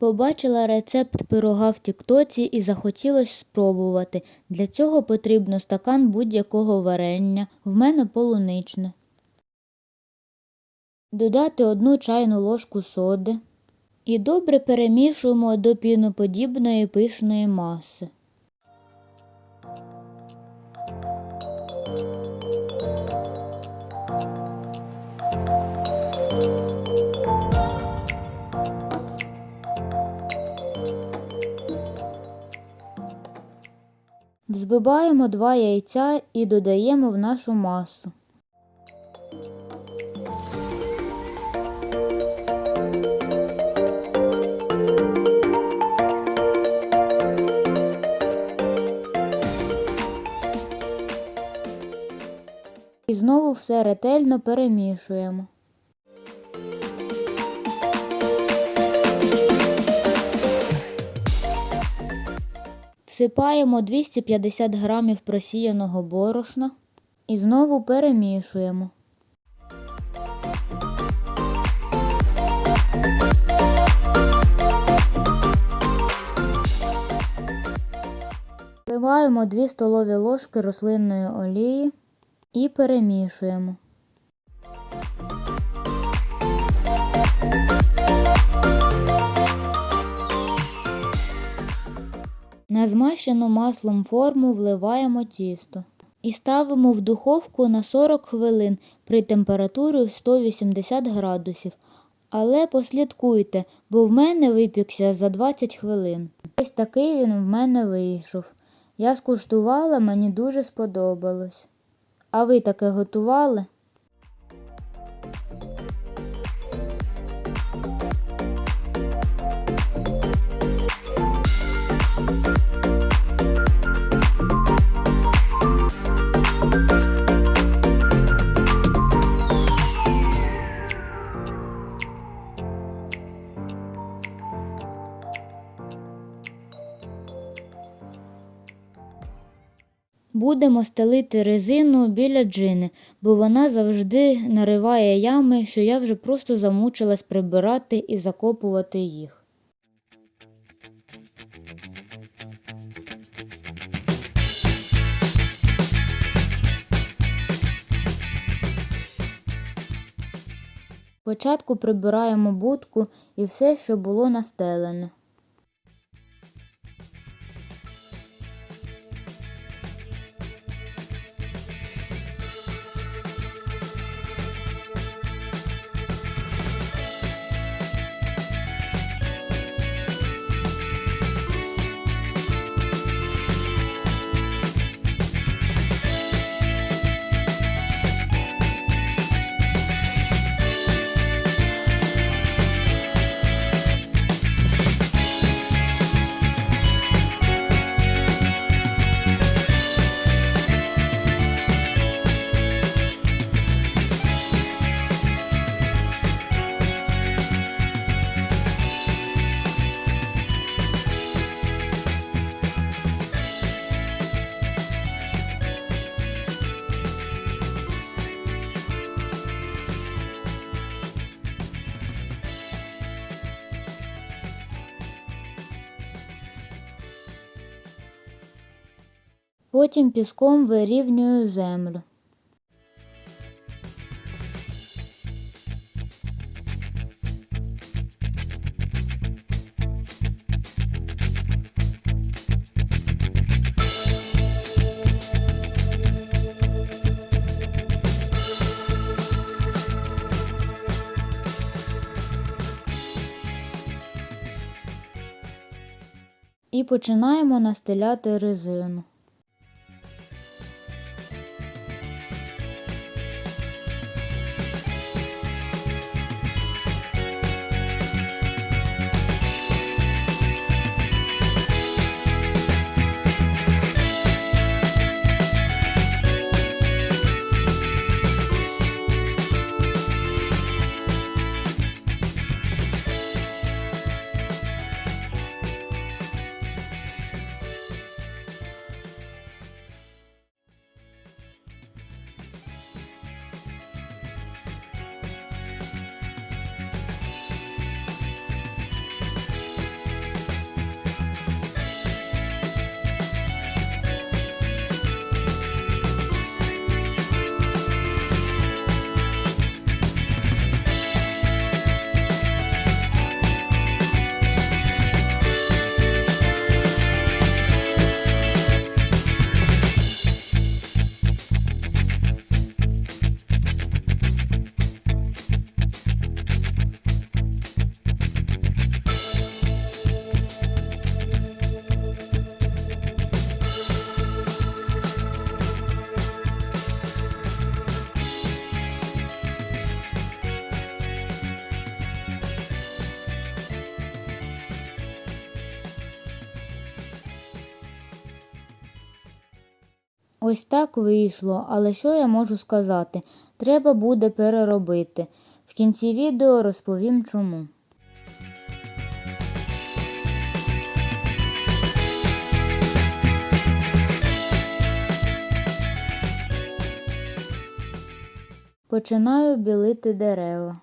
Побачила рецепт пирога в Тіктоці і захотілося спробувати. Для цього потрібно стакан будь-якого варення, в мене полуничне. Додати одну чайну ложку соди і добре перемішуємо до піноподібної пишної маси. Взбиваємо два яйця і додаємо в нашу масу. І знову все ретельно перемішуємо. Всипаємо 250 грамів просіяного борошна і знову перемішуємо. Вливаємо 2 столові ложки рослинної олії і перемішуємо. На змащену маслом форму вливаємо тісто і ставимо в духовку на 40 хвилин при температурі 180 градусів. Але послідкуйте, бо в мене випікся за 20 хвилин. Ось такий він в мене вийшов. Я скуштувала, мені дуже сподобалось. А ви таке готували? Будемо стелити резину біля джини, бо вона завжди нариває ями, що я вже просто замучилась прибирати і закопувати їх. Спочатку прибираємо будку і все, що було настелене. Потім піском вирівнюю землю. І починаємо настеляти резину. Ось так вийшло, але що я можу сказати? Треба буде переробити. В кінці відео розповім чому. Починаю білити дерева.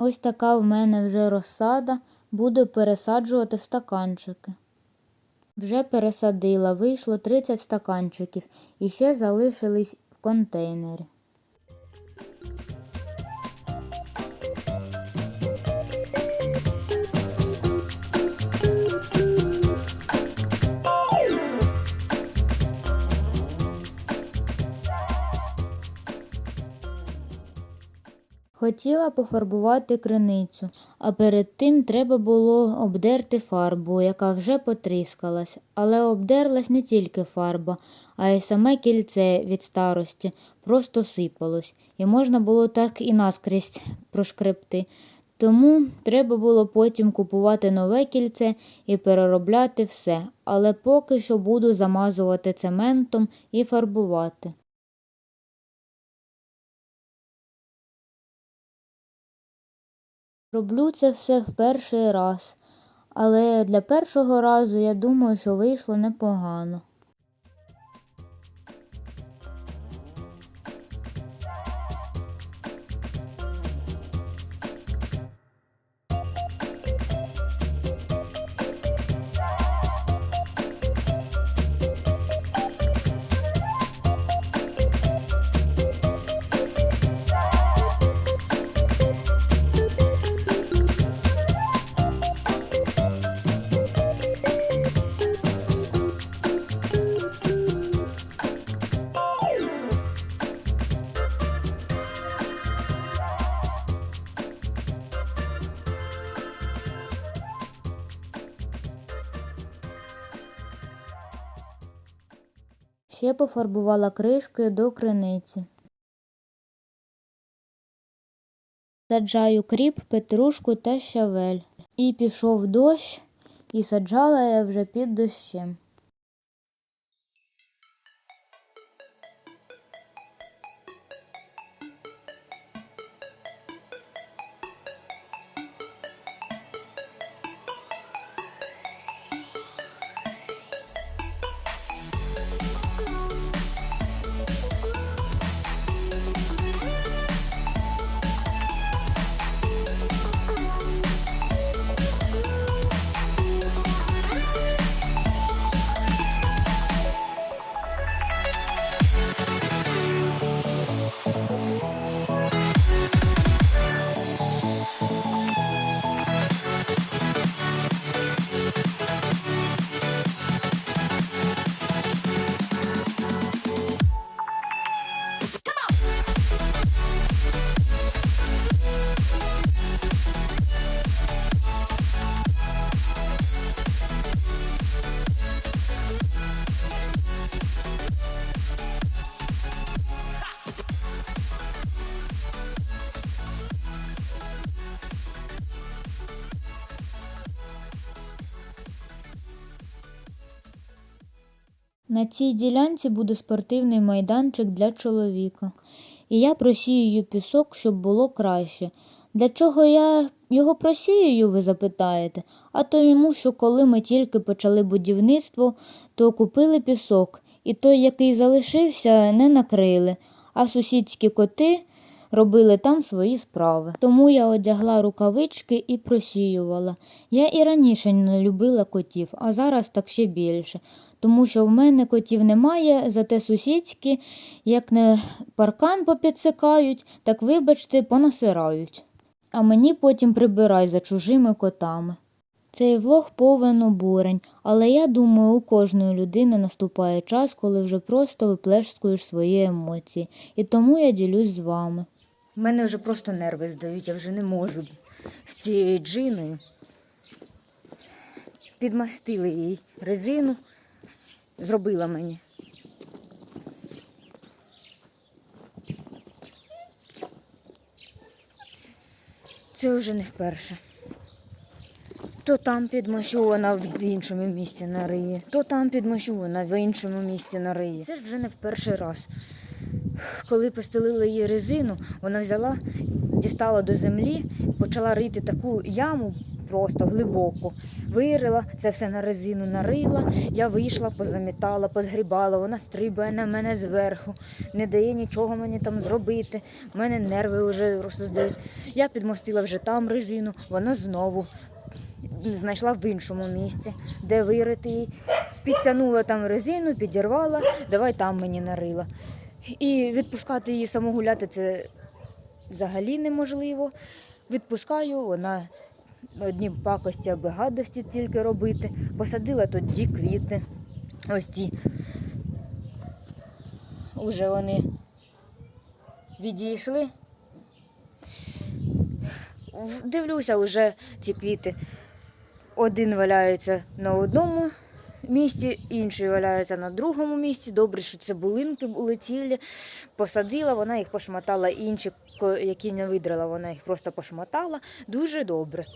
Ось така в мене вже розсада, буду пересаджувати в стаканчики. Вже пересадила, вийшло 30 стаканчиків і ще залишились в контейнері. Хотіла пофарбувати криницю, а перед тим треба було обдерти фарбу, яка вже потріскалась. Але обдерлась не тільки фарба, а й саме кільце від старості просто сипалось, і можна було так і наскрізь прошкребти. Тому треба було потім купувати нове кільце і переробляти все, але поки що буду замазувати цементом і фарбувати. Роблю це все в перший раз, але для першого разу я думаю, що вийшло непогано. Ще пофарбувала кришки до криниці. Саджаю кріп, петрушку та щавель. І пішов дощ, і саджала я вже під дощем. На цій ділянці буде спортивний майданчик для чоловіка. І я просіюю пісок, щоб було краще. Для чого я його просіюю, ви запитаєте? А тому, що коли ми тільки почали будівництво, то купили пісок, і той, який залишився, не накрили, а сусідські коти робили там свої справи. Тому я одягла рукавички і просіювала. Я і раніше не любила котів, а зараз так ще більше. Тому що в мене котів немає, зате сусідські, як не паркан попідсикають, так, вибачте, понасирають. А мені потім прибирай за чужими котами. Цей влог повен обурень, але я думаю, у кожної людини наступає час, коли вже просто виплескуєш свої емоції. І тому я ділюсь з вами. Мене вже просто нерви здають, я вже не можу з цією джиною. Підмастили їй резину, зробила мені. Це вже не вперше. То там підмощу вона в іншому місці на риє, то там підмощу вона в іншому місці на риє. Це ж вже не в перший раз. Коли постелили їй резину, вона взяла, дістала до землі, почала рити таку яму просто глибоку. Вирила, це все на резину нарила. Я вийшла, позамітала, позгрібала. Вона стрибає на мене зверху, не дає нічого мені там зробити. У мене нерви вже просто здають. Я підмостила вже там резину, вона знову знайшла в іншому місці, де вирити її. Підтягнула там резину, підірвала, давай там мені нарила. І відпускати її саму гуляти це взагалі неможливо. Відпускаю, вона одні пакості аби гадості тільки робити. Посадила тоді квіти. Ось ті. Уже вони відійшли. Дивлюся, вже ці квіти. Один валяється на одному місці, інший валяється на другому місці. Добре, що це булинки були цілі. Посадила, вона їх пошматала, інші, які не видрала, вона їх просто пошматала. Дуже добре.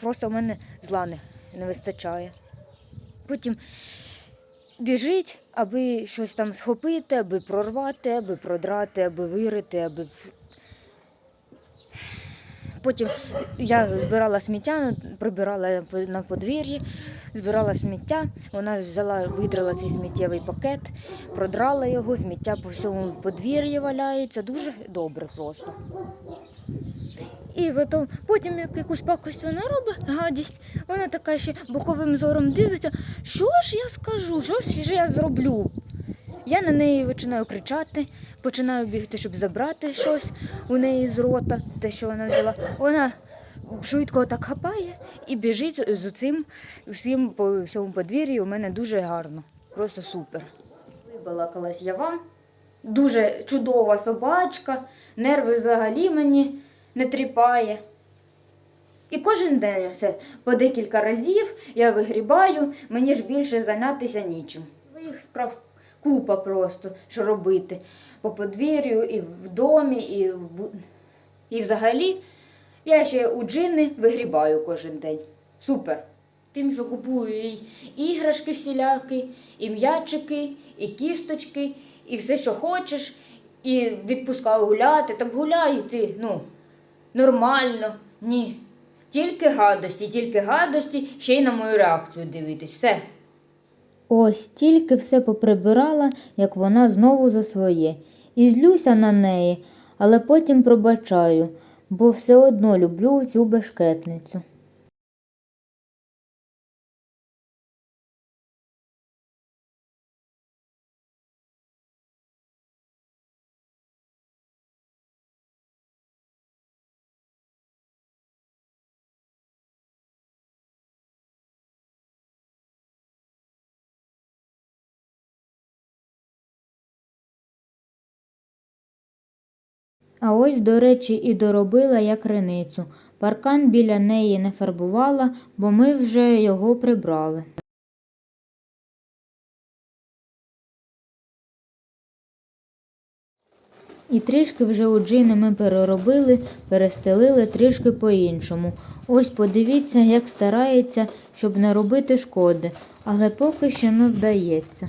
Просто в мене зла не, не вистачає. Потім біжить, аби щось там схопити, аби прорвати, аби продрати, аби вирити, аби Потім я збирала сміття, прибирала на подвір'ї, збирала сміття. Вона взяла, видрала цей сміттєвий пакет, продрала його, сміття по всьому подвір'ї валяється. Дуже добре просто. І потім, як якусь пакость вона робить, гадість, вона така ще боковим зором дивиться, що ж я скажу, що ж я зроблю. Я на неї починаю кричати, починаю бігти, щоб забрати щось у неї з рота, те, що вона взяла. Вона швидко так хапає і біжить з цим всім по всьому подвір'ї. У мене дуже гарно, просто супер. Вибалакалась я вам. Дуже чудова собачка, нерви взагалі мені не тріпає. І кожен день все по декілька разів я вигрібаю, мені ж більше зайнятися нічим. Своїх справ купа просто, що робити. По подвір'ю, і в домі, і, в... і взагалі я ще у джини вигрібаю кожен день. Супер. Тим, що купую їй іграшки всілякі, і м'ячики, і кісточки, і все, що хочеш, і відпускаю гуляти. Так гуляй ти, ну, нормально. Ні. Тільки гадості, тільки гадості, ще й на мою реакцію дивитись. Все. Ось тільки все поприбирала, як вона знову за своє. І злюся на неї, але потім пробачаю, бо все одно люблю цю бешкетницю. А ось, до речі, і доробила я криницю. Паркан біля неї не фарбувала, бо ми вже його прибрали. І трішки вже у джини ми переробили, перестелили трішки по-іншому. Ось подивіться, як старається, щоб не робити шкоди, але поки що не вдається.